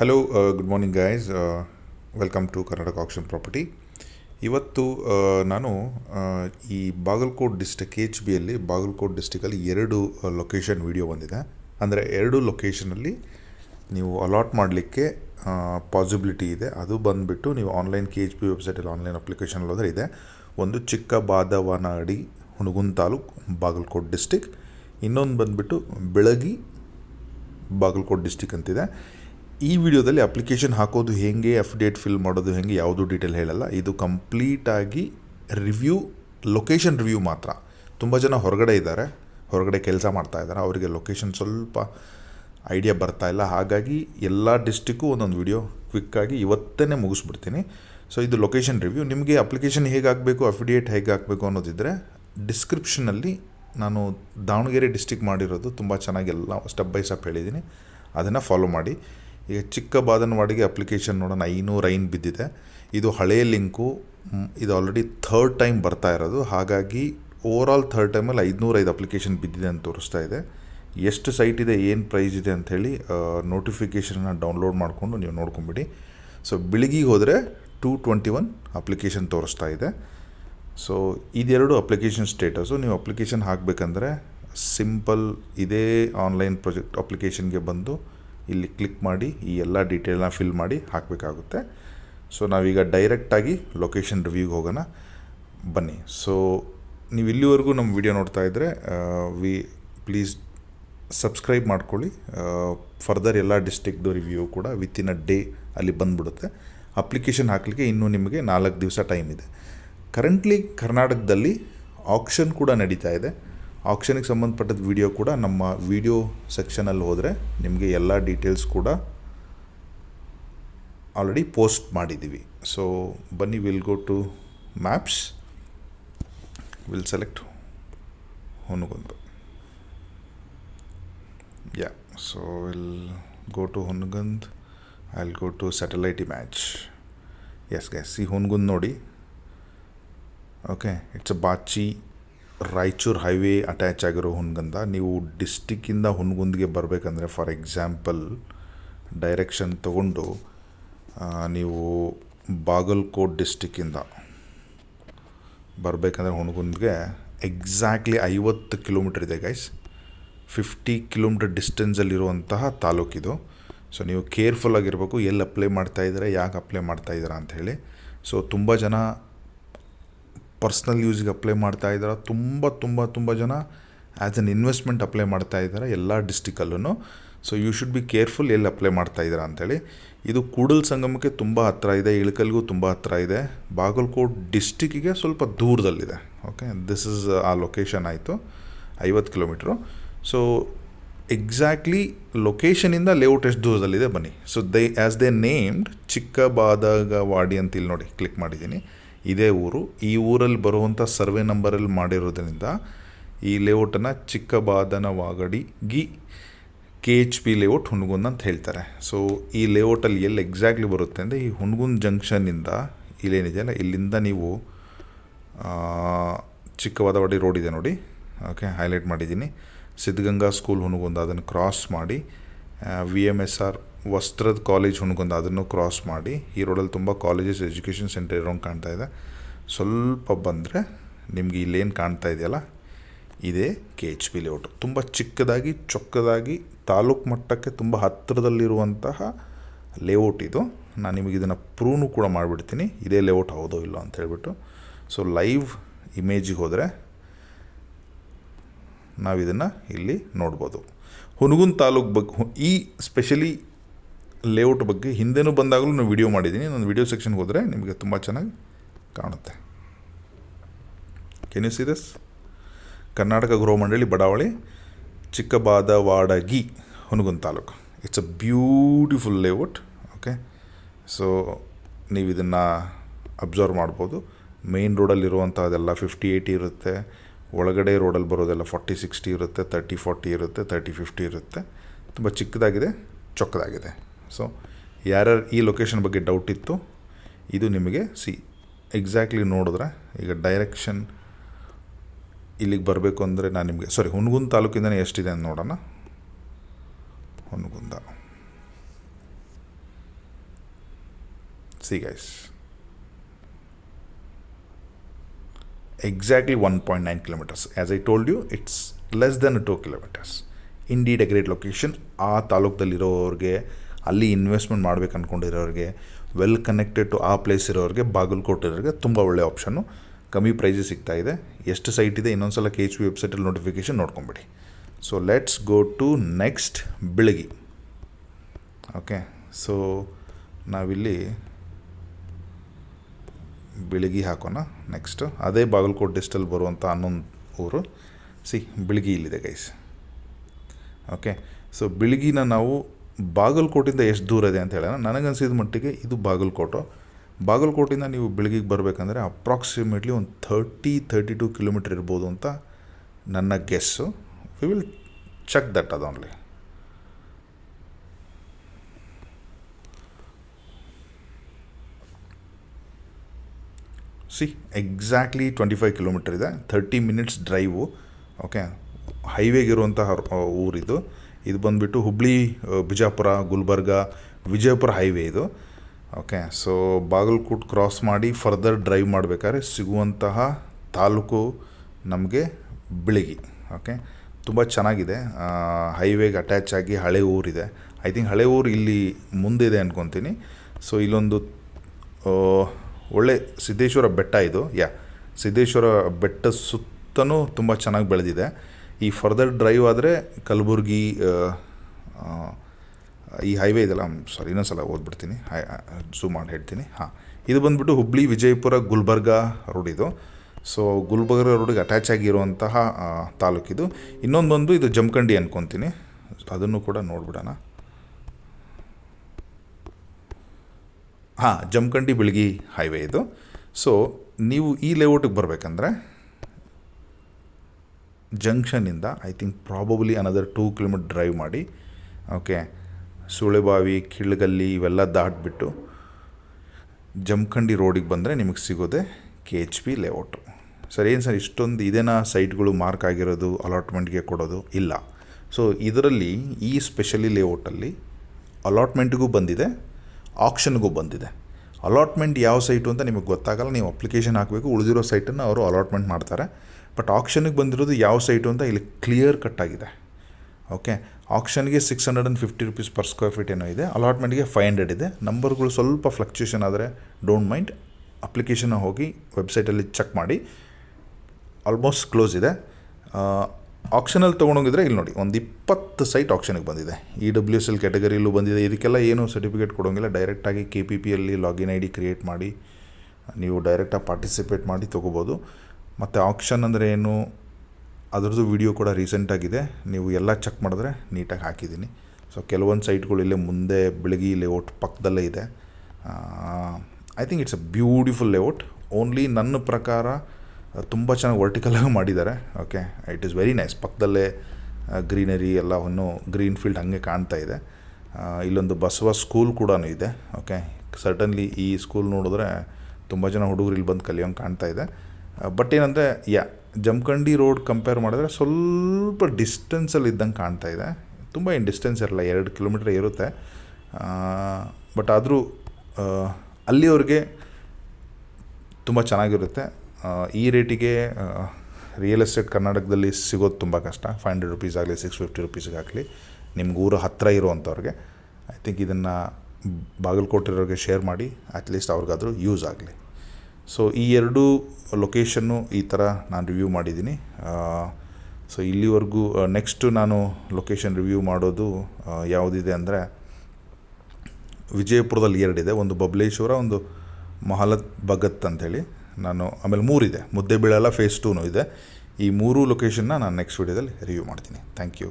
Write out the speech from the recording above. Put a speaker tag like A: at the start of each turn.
A: Hello good morning guys welcome to Karnataka action property ಇವತ್ತು ಆ, ನಾನು ಆ, ಈ ಬಾಗಲಕೋಟ್ ಡಿಸ್ಟಿಕ್ ಎಚ್ ಬಿಯಲ್ಲಿ ಬಾಗಲಕೋಟ್ ಡಿಸ್ಟಿಕಲ್ಲಿ ಎರಡು ಲೊಕೇಶನ್ ವಿಡಿಯೋ ಬಂದಿದೆ. ಅಂದರೆ ಎರಡು ಲೊಕೇಶನಲ್ಲಿ ನೀವು ಅಲಾಟ್ ಮಾಡಲಿಕ್ಕೆ ಪಾಸಿಬಿಲಿಟಿ ಇದೆ. ಅದು ಬಂದುಬಿಟ್ಟು ನೀವು ಆನ್ಲೈನ್ ಕೆ ಎಚ್ ಬಿ ವೆಬ್ಸೈಟಲ್ಲಿ ಆನ್ಲೈನ್ ಅಪ್ಲಿಕೇಶನ್ ಹೋದರೆ ಇದೆ. ಒಂದು ಚಿಕ್ಕ ಬಾದವನಹಳ್ಳಿ ಹುಣಗುನ್ ತಾಲೂಕು ಬಾಗಲಕೋಟ್ ಡಿಸ್ಟಿಕ್ ಇನ್ನೊಂದು ಬಂದುಬಿಟ್ಟು ಬೆಳಗಿ ಬಾಗಲಕೋಟ್ ಡಿಸ್ಟಿಕ್ ಅಂತಿದೆ. ಈ ವಿಡಿಯೋದಲ್ಲಿ ಅಪ್ಲಿಕೇಶನ್ ಹಾಕೋದು ಹೇಗೆ ಅಫಿಡೇಟ್ ಫಿಲ್ ಮಾಡೋದು ಹೇಗೆ, ಯಾವುದು ಡೀಟೇಲ್ ಹೇಳಲ್ಲ. ಇದು ಕಂಪ್ಲೀಟಾಗಿ ರಿವ್ಯೂ, ಲೊಕೇಶನ್ ರಿವ್ಯೂ ಮಾತ್ರ. ತುಂಬ ಜನ ಹೊರಗಡೆ ಇದ್ದಾರೆ, ಹೊರಗಡೆ ಕೆಲಸ ಮಾಡ್ತಾ ಇದ್ದಾರೆ, ಅವರಿಗೆ ಲೊಕೇಶನ್ ಸ್ವಲ್ಪ ಐಡಿಯಾ ಬರ್ತಾ ಇಲ್ಲ. ಹಾಗಾಗಿ ಎಲ್ಲ ಡಿಸ್ಟಿಕ್ಕು ಒಂದೊಂದು ವಿಡಿಯೋ ಕ್ವಿಕ್ಕಾಗಿ ಇವತ್ತೇ ಮುಗಿಸ್ಬಿಡ್ತೀನಿ. ಸೊ ಇದು ಲೊಕೇಶನ್ ರಿವ್ಯೂ. ನಿಮಗೆ ಅಪ್ಲಿಕೇಶನ್ ಹೇಗೆ ಹಾಕಬೇಕು ಅಫಿಡಿಯೇಟ್ ಹೇಗೆ ಹಾಕಬೇಕು ಅನ್ನೋದಿದ್ದರೆ ಡಿಸ್ಕ್ರಿಪ್ಷನಲ್ಲಿ ನಾನು ದಾವಣಗೆರೆ ಡಿಸ್ಟಿಕ್ ಮಾಡಿರೋದು, ತುಂಬ ಚೆನ್ನಾಗೆಲ್ಲ ಸ್ಟೆಪ್ ಬೈ ಸ್ಟೆಪ್ ಹೇಳಿದ್ದೀನಿ. ಅದನ್ನು ಫಾಲೋ ಮಾಡಿ. ಈಗ ಚಿಕ್ಕ ಬಾದನವಾಡಿಗೆ ಅಪ್ಲಿಕೇಶನ್ ನೋಡೋಣ. ಐನೂರು ಐನ್ ಬಿದ್ದಿದೆ. ಇದು ಹಳೆಯ ಲಿಂಕು. ಇದು ಆಲ್ರೆಡಿ ಥರ್ಡ್ ಟೈಮ್ ಬರ್ತಾ ಇರೋದು. ಹಾಗಾಗಿ ಓವರಾಲ್ ಥರ್ಡ್ ಟೈಮಲ್ಲಿ ಐದುನೂರೈದು ಅಪ್ಲಿಕೇಶನ್ ಬಿದ್ದಿದೆ ಅಂತ ತೋರಿಸ್ತಾ ಇದೆ. ಎಷ್ಟು ಸೈಟ್ ಇದೆ, ಏನು ಪ್ರೈಸ್ ಇದೆ ಅಂಥೇಳಿ ನೋಟಿಫಿಕೇಷನ್ನ ಡೌನ್ಲೋಡ್ ಮಾಡಿಕೊಂಡು ನೀವು ನೋಡ್ಕೊಂಬಿಡಿ. ಸೊ ಬೆಳಿಗ್ಗೆ ಹೋದರೆ ಟೂ ಟ್ವೆಂಟಿ ಒನ್ ಅಪ್ಲಿಕೇಶನ್ ತೋರಿಸ್ತಾ ಇದೆ. ಸೊ ಇದೆರಡು ಅಪ್ಲಿಕೇಶನ್ ಸ್ಟೇಟಸು ನೀವು ಅಪ್ಲಿಕೇಶನ್ ಹಾಕಬೇಕಂದ್ರೆ ಸಿಂಪಲ್ ಇದೇ ಆನ್ಲೈನ್ ಪ್ರೊಜೆಕ್ಟ್ ಅಪ್ಲಿಕೇಶನ್ಗೆ ಬಂದು ಇಲ್ಲಿ ಕ್ಲಿಕ್ ಮಾಡಿ ಈ ಎಲ್ಲ ಡೀಟೇಲ್ನ ಫಿಲ್ ಮಾಡಿ ಹಾಕಬೇಕಾಗುತ್ತೆ. ಸೊ ನಾವೀಗ ಡೈರೆಕ್ಟಾಗಿ ಲೊಕೇಶನ್ ರಿವ್ಯೂಗೆ ಹೋಗೋಣ. ಬನ್ನಿ. ಸೊ ನೀವು ಇಲ್ಲಿವರೆಗೂ ನಮ್ಮ ವಿಡಿಯೋ ನೋಡ್ತಾ ಇದ್ದರೆ ವಿ ಪ್ಲೀಸ್ ಸಬ್ಸ್ಕ್ರೈಬ್ ಮಾಡ್ಕೊಳ್ಳಿ. ಫರ್ದರ್ ಎಲ್ಲ ಡಿಸ್ಟಿಕ್ದು ರಿವ್ಯೂ ಕೂಡ ವಿತಿನ್ ಅ ಡೇ ಅಲ್ಲಿ ಬಂದ್ಬಿಡುತ್ತೆ. ಅಪ್ಲಿಕೇಶನ್ ಹಾಕಲಿಕ್ಕೆ ಇನ್ನೂ ನಿಮಗೆ ನಾಲ್ಕು ದಿವಸ ಟೈಮ್ ಇದೆ. ಕರೆಂಟ್ಲಿ ಕರ್ನಾಟಕದಲ್ಲಿ ಆಕ್ಷನ್ ಕೂಡ ನಡೀತಾ ಇದೆ. ಆಕ್ಷನ್ಗೆ ಸಂಬಂಧಪಟ್ಟದ ವಿಡಿಯೋ ಕೂಡ ನಮ್ಮ ವಿಡಿಯೋ ಸೆಕ್ಷನಲ್ಲಿ ಹೋದರೆ ನಿಮಗೆ ಎಲ್ಲ ಡೀಟೇಲ್ಸ್ ಕೂಡ ಆಲ್ರೆಡಿ ಪೋಸ್ಟ್ ಮಾಡಿದ್ದೀವಿ. ಸೊ ಬನ್ನಿ will go to maps will select Hungund so will go to to I will go to satellite match S gas ಈ ಹೊನ್ಗುಂದ್ ನೋಡಿ. Okay it's a Bachi Raichur highway attach ಆಗಿರೋ ಹುನ್ಗಂದ ನೀವು ಡಿಸ್ಟಿಕ್ಕಿಂದ ಹುನ್ಗುಂದಿಗೆ ಬರಬೇಕಂದ್ರೆ for example direction ತಗೊಂಡು ನೀವು ಬಾಗಲ್ಕೋಟ್ ಡಿಸ್ಟಿಕ್ಕಿಂದ ಬರಬೇಕಂದ್ರೆ ಹುಣಗುಂದ್ಗೆ ಎಕ್ಸಾಕ್ಟ್ಲಿ ಐವತ್ತು ಕಿಲೋಮೀಟ್ರ್ ಇದೆ ಗೈಸ್ ಫಿಫ್ಟಿ ಕಿಲೋಮೀಟ್ರ್ ಡಿಸ್ಟೆನ್ಸಲ್ಲಿರುವಂತಹ ತಾಲೂಕಿದು ಸೊ ನೀವು ಕೇರ್ಫುಲ್ ಆಗಿರಬೇಕು, ಎಲ್ಲಿ ಅಪ್ಲೈ ಮಾಡ್ತಾ ಇದ್ದೀರಾ, ಯಾಕೆ ಅಪ್ಲೈ ಮಾಡ್ತಾ ಇದ್ದೀರಾ ಅಂಥೇಳಿ ಸೊ ತುಂಬ ಜನ ಪರ್ಸ್ನಲ್ ಯೂಸಿಗೆ ಅಪ್ಲೈ ಮಾಡ್ತಾ ಇದ್ದಾರೆ? ತುಂಬ ತುಂಬ ತುಂಬ ಜನ ಆ್ಯಸ್ ಅನ್ ಇನ್ವೆಸ್ಟ್ಮೆಂಟ್ ಅಪ್ಲೈ ಮಾಡ್ತಾ ಇದ್ದಾರೆ ಎಲ್ಲ ಡಿಸ್ಟಿಕಲ್ಲೂ so you should be careful ಎಲ್ಲಿ ಅಪ್ಲೈ ಮಾಡ್ತಾ ಇದ್ದೀರಾ ಅಂಥೇಳಿ. ಇದು ಕೂಡಲ್ ಸಂಗಮಕ್ಕೆ ತುಂಬ ಹತ್ತಿರ ಇದೆ, ಇಳಕಲ್ಗೂ ತುಂಬ ಹತ್ತಿರ ಇದೆ. ಬಾಗಲಕೋಟ್ ಡಿಸ್ಟಿಕ್ಕಿಗೆ ಸ್ವಲ್ಪ ದೂರದಲ್ಲಿದೆ. Okay this is a location ಆಯಿತು. ಐವತ್ತು ಕಿಲೋಮೀಟ್ರು. ಸೊ ಎಕ್ಸಾಕ್ಟ್ಲಿ ಲೊಕೇಶನಿಂದ ಲೇಔಟ್ ಎಷ್ಟು ದೂರದಲ್ಲಿದೆ ಬನ್ನಿ. So they as they named Chikkabadagawadi ಅಂತ ಇಲ್ಲಿ ನೋಡಿ ಕ್ಲಿಕ್ ಮಾಡಿದ್ದೀನಿ. ಇದೇ ಊರು. ಈ ಊರಲ್ಲಿ ಬರುವಂಥ ಸರ್ವೆ ನಂಬರಲ್ಲಿ ಮಾಡಿರೋದ್ರಿಂದ ಈ ಲೇಔಟನ್ನು ಚಿಕ್ಕಬಾದನವಾಗಡಿ ಗಿ K H P layout Hungund ಅಂತ ಹೇಳ್ತಾರೆ. ಸೊ ಈ ಲೇಔಟಲ್ಲಿ ಎಲ್ಲಿ ಎಕ್ಸಾಕ್ಟ್ಲಿ ಬರುತ್ತೆ ಅಂದರೆ ಈ ಹುಣಗುಂದ್ ಜಂಕ್ಷನ್ನಿಂದ ಇಲ್ಲೇನಿದೆಯಲ್ಲ ಇಲ್ಲಿಂದ ನೀವು ಚಿಕ್ಕವಾದವಾಡಿ ರೋಡ್ ಇದೆ ನೋಡಿ. ಓಕೆ ಹೈಲೈಟ್ ಮಾಡಿದ್ದೀನಿ. ಸಿದ್ಧಗಂಗಾ ಸ್ಕೂಲ್ ಹುಣಗುಂದ ಅದನ್ನು ಕ್ರಾಸ್ ಮಾಡಿ V M S R Vastrad college Hungund ಅದನ್ನು ಕ್ರಾಸ್ ಮಾಡಿ, ಈ ರೋಡಲ್ಲಿ ತುಂಬ ಕಾಲೇಜಸ್ ಎಜುಕೇಷನ್ ಸೆಂಟರ್ ಇರೋಂಗೆ ಕಾಣ್ತಾ ಇದೆ. ಸ್ವಲ್ಪ ಬಂದರೆ ನಿಮಗೆ ಇಲ್ಲೇನು ಕಾಣ್ತಾ ಇದೆಯಲ್ಲ, ಇದೇ ಕೆ ಎಚ್ ಪಿ ಲೇಔಟ್ ತುಂಬ ಚಿಕ್ಕದಾಗಿ, ಚೊಕ್ಕದಾಗಿ, ತಾಲೂಕು ಮಟ್ಟಕ್ಕೆ ತುಂಬ ಹತ್ತಿರದಲ್ಲಿರುವಂತಹ ಲೇಔಟ್ ಇದು. ನಾನು ನಿಮಗೆ ಇದನ್ನು ಪ್ರೂನು ಕೂಡ ಮಾಡಿಬಿಡ್ತೀನಿ. ಇದೇ ಲೇಔಟ್ ಹೌದೋ ಇಲ್ಲೋ ಅಂತ ಹೇಳ್ಬಿಟ್ಟು. ಸೊ ಲೈವ್ ಇಮೇಜಿಗೆ ಹೋದರೆ ನಾವು ಇದನ್ನು ಇಲ್ಲಿ ನೋಡ್ಬೋದು. ಹುನಗುನ್ ತಾಲೂಕು ಬಗ್ಗೆ ಈ ಸ್ಪೆಷಲಿ ಲೇಔಟ್ ಬಗ್ಗೆ ಹಿಂದೆನೂ ಬಂದಾಗಲೂ ನಾನು ವಿಡಿಯೋ ಮಾಡಿದ್ದೀನಿ. ನಾನು ವಿಡಿಯೋ ಸೆಕ್ಷನ್ಗೆ ಹೋದರೆ ನಿಮಗೆ ತುಂಬ ಚೆನ್ನಾಗಿ ಕಾಣುತ್ತೆ. Can you see this Karnataka ಗೃಹ ಮಂಡಳಿ ಬಡಾವಳಿ Chikkabadavadagi, Hungund taluk. It's a beautiful layout okay so ನೀವು ಇದನ್ನು ಅಬ್ಸರ್ವ್ ಮಾಡ್ಬೋದು. ಮೇಯ್ನ್ ರೋಡಲ್ಲಿರುವಂಥದ್ದೆಲ್ಲ ಫಿಫ್ಟಿ ಏಯ್ಟಿ ಇರುತ್ತೆ. ಒಳಗಡೆ ರೋಡಲ್ಲಿ ಬರೋದೆಲ್ಲ ಫಾರ್ಟಿ ಸಿಕ್ಸ್ಟಿ ಇರುತ್ತೆ. ತರ್ಟಿ ಫಾರ್ಟಿ ಇರುತ್ತೆ. ತರ್ಟಿ ಫಿಫ್ಟಿ ಇರುತ್ತೆ. ತುಂಬ ಚಿಕ್ಕದಾಗಿದೆ, ಚೊಕ್ಕದಾಗಿದೆ. ಸೊ ಯಾರ್ಯಾರು ಈ ಲೊಕೇಶನ್ ಬಗ್ಗೆ ಡೌಟ್ ಇತ್ತು, ಇದು ನಿಮಗೆ ಸಿ ಎಕ್ಸಾಕ್ಟ್ಲಿ ನೋಡಿದ್ರೆ ಈಗ ಡೈರೆಕ್ಷನ್ ಇಲ್ಲಿಗೆ ಬರಬೇಕು ಅಂದರೆ ನಾನು ನಿಮಗೆ ಸಾರಿ ಹುನಗುಂದ ತಾಲೂಕಿಂದನೇ ಎಷ್ಟಿದೆ ಅಂತ ನೋಡೋಣ. Hunagunda see guys exactly one point nine kilometres as I told you it's less than two kilometres indeed a great location ಆ ತಾಲೂಕದಲ್ಲಿರೋರಿಗೆ ಅಲ್ಲಿ ಇನ್ವೆಸ್ಟ್ಮೆಂಟ್ ಮಾಡ್ಬೇಕು ಅಂದ್ಕೊಂಡಿರೋರಿಗೆ well connected to a place ಇರೋರಿಗೆ, ಬಾಗಲಕೋಟೆ ಇರೋರಿಗೆ ತುಂಬ ಒಳ್ಳೆಯ ಆಪ್ಷನ್ನು ಕಮ್ಮಿ ಪ್ರೈಸಿಗೆ ಸಿಗ್ತಾ ಇದೆ. ಎಷ್ಟು ಸೈಟ್ ಇದೆ ಇನ್ನೊಂದು ಸಲ ಕೆ ಎಚ್ ವಿ ವೆಬ್ಸೈಟಲ್ಲಿ notification ನೋಡ್ಕೊಂಬಿಡಿ. So let's go to next Belagi. Okay so ನಾವಿಲ್ಲಿ ಬೆಳಗಿ ಹಾಕೋಣ. ನೆಕ್ಸ್ಟು ಅದೇ ಬಾಗಲಕೋಟೆ ಡಿಸ್ಟಲ್ಲಿ ಬರುವಂಥ ಹನ್ನೊಂದು ಊರು. ಸಿ ಬಿಳಿಗಿ ಇಲ್ಲಿದೆ ಗೈಸ್ ಓಕೆ ಸೊ ಬಿಳಿಗಿನ ನಾವು ಬಾಗಲಕೋಟಿಂದ ಎಷ್ಟು ದೂರ ಇದೆ ಅಂತ ಹೇಳೋಣ. ನನಗನ್ಸಿದ ಮಟ್ಟಿಗೆ ಇದು ಬಾಗಲಕೋಟು. ಬಾಗಲಕೋಟಿಂದ ನೀವು ಬೆಳಗಿಗೆ ಬರಬೇಕಂದ್ರೆ ಅಪ್ರಾಕ್ಸಿಮೇಟ್ಲಿ ಒಂದು ಥರ್ಟಿ ಥರ್ಟಿ ಟು ಕಿಲೋಮೀಟ್ರ್ ಇರ್ಬೋದು ಅಂತ ನನ್ನ guess we will check that ಅದು only see exactly twenty five kilometre ಇದೆ ಥರ್ಟಿ ಮಿನಿಟ್ಸ್ ಡ್ರೈವು ಓಕೆ ಹೈವೇಗಿರುವಂತಹ ಊರಿದು. ಇದು ಬಂದುಬಿಟ್ಟು ಹುಬ್ಳಿ ಬಿಜಾಪುರ, ಗುಲ್ಬರ್ಗ, ವಿಜಯಪುರ ಹೈವೇ ಇದು. ಓಕೆ, ಸೊ ಬಾಗಲಕೋಟ್ ಕ್ರಾಸ್ ಮಾಡಿ ಫರ್ದರ್ ಡ್ರೈವ್ ಮಾಡಬೇಕಾದ್ರೆ ಸಿಗುವಂತಹ ತಾಲೂಕು ನಮಗೆ ಬಿಳಿಗಿ. ಓಕೆ, ತುಂಬ ಚೆನ್ನಾಗಿದೆ. ಹೈವೇಗೆ ಅಟ್ಯಾಚ್ ಆಗಿ ಹಳೆ ಊರಿದೆ. ಐ ಥಿಂಕ್ ಹಳೆ ಊರು ಇಲ್ಲಿ ಮುಂದಿದೆ ಅಂದ್ಕೊತೀನಿ ಸೊ ಇಲ್ಲೊಂದು ಒಳ್ಳೆ ಸಿದ್ದೇಶ್ವರ ಬೆಟ್ಟ ಇದು. ಯಾ, ಸಿದ್ದೇಶ್ವರ ಬೆಟ್ಟ ಸುತ್ತಲೂ ತುಂಬ ಚೆನ್ನಾಗಿ ಬೆಳೆದಿದೆ. ಈ ಫರ್ದರ್ ಡ್ರೈವ್ ಆದರೆ ಕಲಬುರ್ಗಿ ಈ ಹೈವೇ ಇದೆಲ್ಲ ಸಾರಿ ಇನ್ನೊಂದು ಸಲ ಓದ್ಬಿಡ್ತೀನಿ. ಹೈ ಝೂಮ್ ಮಾಡಿ ಹೇಳ್ತೀನಿ. ಹಾಂ, ಇದು ಬಂದುಬಿಟ್ಟು ಹುಬ್ಳಿ, ವಿಜಯಪುರ, ಗುಲ್ಬರ್ಗ ರೋಡ್ ಇದು. ಸೊ ಗುಲ್ಬರ್ಗ ರೋಡಿಗೆ ಅಟ್ಯಾಚ್ ಆಗಿರುವಂತಹ ತಾಲೂಕಿದು ಇನ್ನೊಂದು ಬಂದು ಇದು ಜಮಖಂಡಿ ಅನ್ಕೊತೀನಿ. ಅದನ್ನು ಕೂಡ ನೋಡ್ಬಿಡೋಣ. ಹಾಂ, ಜಮಖಂಡಿ, ಬೆಳಗಿ ಹೈವೇ ಇದು. ಸೊ ನೀವು ಈ ಲೇಔಟಿಗೆ ಬರಬೇಕಂದ್ರೆ ಜಂಕ್ಷನಿಂದ I think probably another two kilometre drive ಮಾಡಿ ಓಕೆ ಸುಳೆಬಾವಿ, ಕಿಳ್ಗಲ್ಲಿ ಇವೆಲ್ಲ ದಾಟಿಬಿಟ್ಟು ಜಮಖಂಡಿ ರೋಡಿಗೆ ಬಂದರೆ ನಿಮಗೆ ಸಿಗೋದೆ K H P layout sir, ಏನು ಸರ್, ಇಷ್ಟೊಂದು ಇದೇನಾ ಸೈಟ್ಗಳು ಮಾರ್ಕ್ ಆಗಿರೋದು ಅಲಾಟ್ಮೆಂಟ್ಗೆ ಕೊಡೋದು? ಇಲ್ಲ. ಸೊ ಇದರಲ್ಲಿ ಈ ಸ್ಪೆಷಲಿ ಲೇಔಟಲ್ಲಿ ಅಲಾಟ್ಮೆಂಟ್ಗೂ ಬಂದಿದೆ ಆಕ್ಷನ್ಗೂ ಬಂದಿದೆ. ಅಲಾಟ್ಮೆಂಟ್ ಯಾವ ಸೈಟು ಅಂತ ನಿಮಗೆ ಗೊತ್ತಾಗಲ್ಲ, ನೀವು ಅಪ್ಲಿಕೇಶನ್ ಹಾಕಬೇಕು, ಉಳಿದಿರೋ ಸೈಟನ್ನು ಅವರು ಅಲಾಟ್ಮೆಂಟ್ ಮಾಡ್ತಾರೆ. ಬಟ್ ಆಕ್ಷನ್ಗೆ ಬಂದಿರೋದು ಯಾವ ಸೈಟು ಅಂತ ಇಲ್ಲಿ ಕ್ಲಿಯರ್ ಕಟ್ ಆಗಿದೆ. Okay ಆಕ್ಷನ್ಗೆ six hundred and fifty rupees per square feet ಏನೋ ಇದೆ. ಅಲಾಟ್ಮೆಂಟ್ಗೆ ಫೈವ್ ಹಂಡ್ರೆಡ್ ಇದೆ. ನಂಬರ್ಗಳು ಸ್ವಲ್ಪ ಫ್ಲಕ್ಚುಯೇಷನ್ ಆದರೆ ಡೋಂಟ್ ಮೈಂಡ್ ಅಪ್ಲಿಕೇಶನ್ ಹೋಗಿ ವೆಬ್ಸೈಟಲ್ಲಿ ಚೆಕ್ ಮಾಡಿ. ಆಲ್ಮೋಸ್ಟ್ ಕ್ಲೋಸ್ ಇದೆ. ಆಕ್ಷನಲ್ಲಿ ತೊಗೊಂಡೋಗಿದ್ರೆ ಇಲ್ಲಿ ನೋಡಿ, ಒಂದು ಇಪ್ಪತ್ತು ಸೈಟ್ ಆಕ್ಷನ್ಗೆ ಬಂದಿದೆ. ಇ ಡಬ್ಲ್ಯೂ ಎಸ್ ಎಲ್ ಕ್ಯಾಟಗರಿಯಲ್ಲೂ ಬಂದಿದೆ. ಇದಕ್ಕೆಲ್ಲ ಏನು ಸರ್ಟಿಫಿಕೇಟ್ ಕೊಡೋಂಗಿಲ್ಲ. ಡೈರೆಕ್ಟಾಗಿ ಕೆ ಪಿ ಪಿಯಲ್ಲಿ ಲಾಗಿನ್ ಐ ಡಿ ಕ್ರಿಯೇಟ್ ಮಾಡಿ, ನೀವು ಡೈರೆಕ್ಟಾಗಿ ಪಾರ್ಟಿಸಿಪೇಟ್ ಮಾಡಿ ತೊಗೋಬೋದು. ಮತ್ತು ಆಕ್ಷನ್ ಅಂದರೆ ಏನು? ಅದರದ್ದು ವಿಡಿಯೋ ಕೂಡ ರೀಸೆಂಟಾಗಿದೆ ನೀವು ಎಲ್ಲ ಚೆಕ್ ಮಾಡಿದ್ರೆ ನೀಟಾಗಿ ಹಾಕಿದ್ದೀನಿ. ಸೊ ಕೆಲವೊಂದು ಸೈಟ್ಗಳು ಇಲ್ಲೇ ಮುಂದೆ ಬೆಳಗಿ ಲೇಔಟ್ ಪಕ್ಕದಲ್ಲೇ ಇದೆ. I think it's a beautiful layout only ನನ್ನ ಪ್ರಕಾರ ತುಂಬ ಚೆನ್ನಾಗಿ ವರ್ಟಿಕಲಾಗಿ ಮಾಡಿದ್ದಾರೆ. Okay it is very nice ಪಕ್ಕದಲ್ಲೇ ಗ್ರೀನರಿ ಎಲ್ಲವನ್ನು ಗ್ರೀನ್ ಫೀಲ್ಡ್ ಹಾಗೆ ಕಾಣ್ತಾ ಇದೆ. ಇಲ್ಲೊಂದು ಬಸವ ಸ್ಕೂಲ್ ಕೂಡ ಇದೆ. ಓಕೆ ಸರ್ಟನ್ಲಿ ಈ ಸ್ಕೂಲ್ ನೋಡಿದ್ರೆ ತುಂಬ ಜನ ಹುಡುಗರು ಇಲ್ಲಿ ಬಂದು ಕಲಿಯೋಂಗೆ ಕಾಣ್ತಾ ಇದೆ. ಬಟ್ ಏನಂದರೆ, ಯಾ, ಜಮಖಂಡಿ ರೋಡ್ ಕಂಪೇರ್ ಮಾಡಿದ್ರೆ ಸ್ವಲ್ಪ ಡಿಸ್ಟೆನ್ಸಲ್ಲಿ ಇದ್ದಂಗೆ ಕಾಣ್ತಾ ಇದೆ. ತುಂಬ ಏನು ಡಿಸ್ಟೆನ್ಸ್ ಇರಲ್ಲ, ಎರಡು ಕಿಲೋಮೀಟ್ರ್ ಇರುತ್ತೆ ಬಟ್ ಆದರೂ ಅಲ್ಲಿಯವ್ರಿಗೆ ತುಂಬ ಚೆನ್ನಾಗಿರುತ್ತೆ. ಈ ರೇಟಿಗೆ ರಿಯಲ್ ಎಸ್ಟೇಟ್ ಕರ್ನಾಟಕದಲ್ಲಿ ಸಿಗೋದು ತುಂಬ ಕಷ್ಟ. ಫೈವ್ ಹಂಡ್ರೆಡ್ ರುಪೀಸ್ ಆಗಲಿ ಸಿಕ್ಸ್ ಫಿಫ್ಟಿ ರುಪೀಸ್ಗಾಗಲಿ ನಿಮ್ಗೆ ಊರು ಹತ್ತಿರ ಇರುವಂಥವ್ರಿಗೆ. ಐ ಥಿಂಕ್ ಇದನ್ನು ಬಾಗಲಕೋಟೆರೋರಿಗೆ ಶೇರ್ ಮಾಡಿ ಅಟ್ಲೀಸ್ಟ್ ಅವ್ರಿಗಾದರೂ ಯೂಸ್ ಆಗಲಿ. ಸೊ ಈ ಎರಡೂ ಲೊಕೇಶನ್ನು ಈ ಥರ ನಾನು ರಿವ್ಯೂ ಮಾಡಿದ್ದೀನಿ. ಸೊ ಇಲ್ಲಿವರೆಗೂ ನೆಕ್ಸ್ಟು ನಾನು ಲೊಕೇಶನ್ ರಿವ್ಯೂ ಮಾಡೋದು ಯಾವುದಿದೆ ಅಂದರೆ ವಿಜಯಪುರದಲ್ಲಿ ಎರಡಿದೆ. ಒಂದು ಬಬ್ಲೇಶ್ವರ, ಒಂದು ಮಹಾಲತ್ ಭಗತ್ ಅಂಥೇಳಿ. ನಾನು, ಆಮೇಲೆ ಮೂರಿದೆ. ಮುದ್ದೆಬೀಳೆಲ್ಲ ಫೇಸ್ ಟೂನು ಇದೆ. ಈ ಮೂರು ಲೊಕೇಶನ್ನ ನಾನು ನೆಕ್ಸ್ಟ್ ವೀಡಿಯೋದಲ್ಲಿ ರಿವ್ಯೂ ಮಾಡ್ತೀನಿ. Thank you